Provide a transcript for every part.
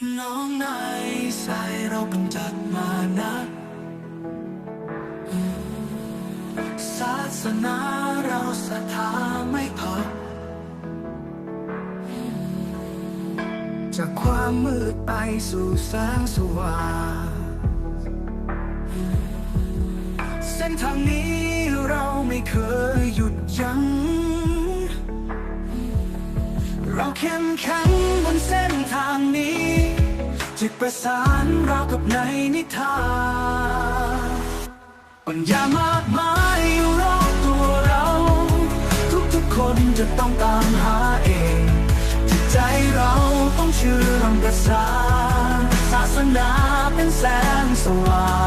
น้องนายสายเราเพิ่งจัดมานะศาสนาเราศรัทธาไม่พักจากความมืดไปสู่แสงสว่างเส้นทางนี้เราไม่เคยหยุดยัง้ เข้มแข็งบนเส้นทางนี้จิตประสานเรากับในนิทานปัญญามากมายอยู่รอบตัวเรา ทุกๆคนจะต้องตามหาเองจิตใจเราต้องเชื่อมประสานศาสนาเป็นแสงสว่าง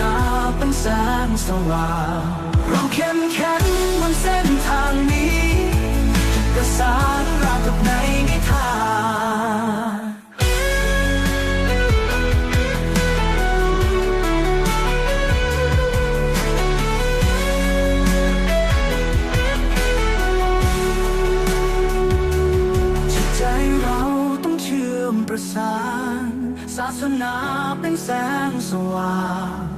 นาเป็นแสงสว่างเราเข้มแข็งบนเส้นทางนี้กระสานรากับในนิทานจิตใจเราต้องเชื่อมประสานศาสนาเป็นแสงสว่าง